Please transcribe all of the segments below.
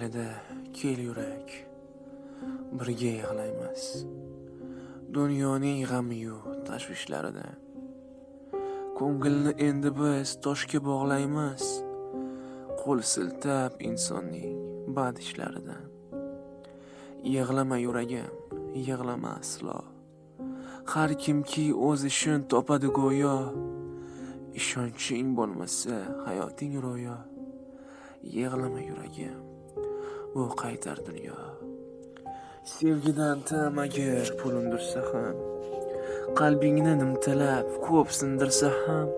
Maylida kel yurak, birga yig'laymiz. Dunyoning g'amiyu tashvishlarida. Ko'ngilni endi biz toshga bog'laymiz. Qo'l siltab insonning bad ishlaridan. Yig'lama yuragim, yig'lama aslo. Har kimki o'z ishin topadi go'yo. Ishonching bo'lmasa hayoting ro'yo. Yig'lama yuragim, u qaytar dunyo. Sevgidan tam agar pul undirsa ham, qalbingni nimtalab ko'p sindirsa ham,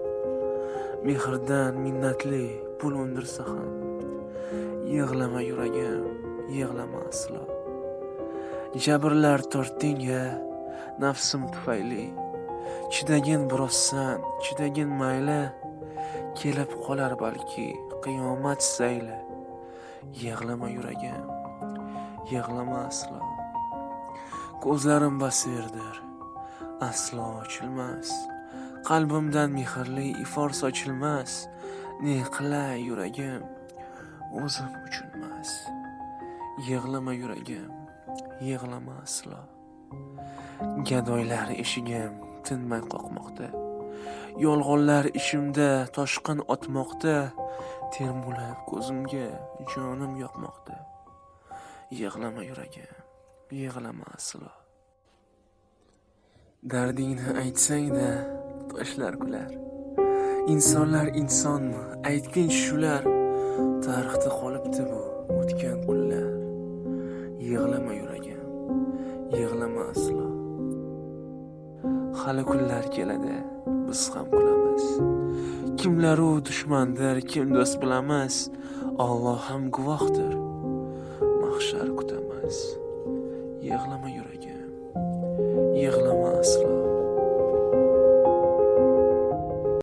mehrdan minnatli pul undirsa ham, yig'lama yuragim, yig'lama aslo. Jabrlar tortding ya nafsim tufayli. Chidagin birozsan, chidagin mayli, kelib qolar balki qiyomat sayli. Yig'lama yuragim, yig'lama aslo. Ko'zlarim basirdir, aslo ochilmas. Qalbimdan mehrli ifor sochilmas. Ne qilay yuragim, o'zim uchunmas. Yig'lama yuragim, yig'lama aslo. Gadoylar eshigim tinmay qoqmoqda. Yolg'onlar ishimda toshqin otmoqda. termulab ko'zimga jonim yoqmoqda. Yig'lama yuragim, yig'lama aslo. Dardingni aytsangda toshlar kular. Insonlar insonmi? Aytgin shular. Tarixda qolibdi bu o'tgan kunlar. Yig'lama yuragim, yig'lama aslo. Hali kunlar keladi, biz ham kulamiz. Kimlar u dushmandir, kim do'st bilamiz. Alloh ham guvohdir. Mahshar kutamiz. Yig'lama yuragim,